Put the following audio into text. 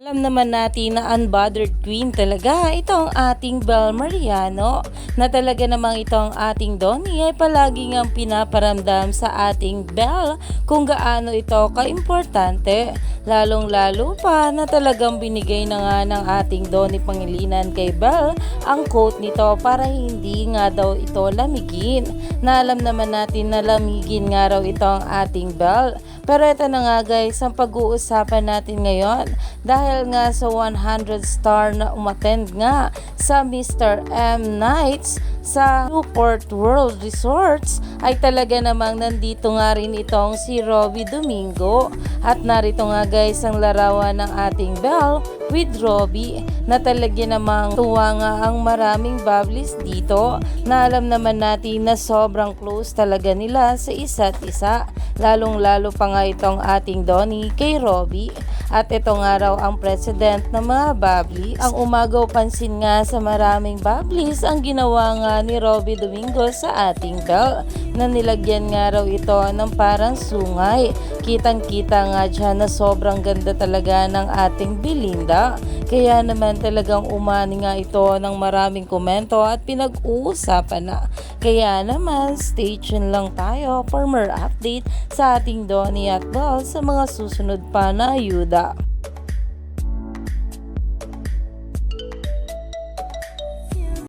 Alam naman natin na unbothered queen talaga. Itong ating Bel Mariano na talaga namang itong ating Donnie ay palagi ngang pinaparamdam sa ating Bel kung gaano ito kaimportante. Lalong lalo pa na talagang binigay na nga ng ating Donnie Pangilinan kay Bel ang quote nito para hindi nga daw ito lamigin. Na alam naman natin na lamigin nga raw ito ang ating Bel pero ito na nga guys ang pag-uusapan natin ngayon dahil nga sa 100 star na umattend nga sa Mr. M Nights sa Newport World Resorts ay talaga namang nandito nga rin itong si Robbie Domingo at narito nga guys ang larawan ng ating Belle with Robbie na talaga namang tuwa nga ang maraming bubblies dito na alam naman natin na sobrang close talaga nila sa isa't isa lalong lalo pa nga itong ating Donnie kay Robbie at ito nga raw ang president ng mga Bablis. Ang umagaw pansin nga sa maraming Bablis ang ginawa nga ni Robbie Domingo sa ating bell na nilagyan nga raw ito ng parang sungay. Kitang kita nga dyan na sobrang ganda talaga ng ating Belinda. Kaya naman talagang umani nga ito ng maraming komento at pinag-uusapan na. Kaya naman stay tuned lang tayo for more update sa ating Donnie at Bell sa mga susunod pa na ayuda.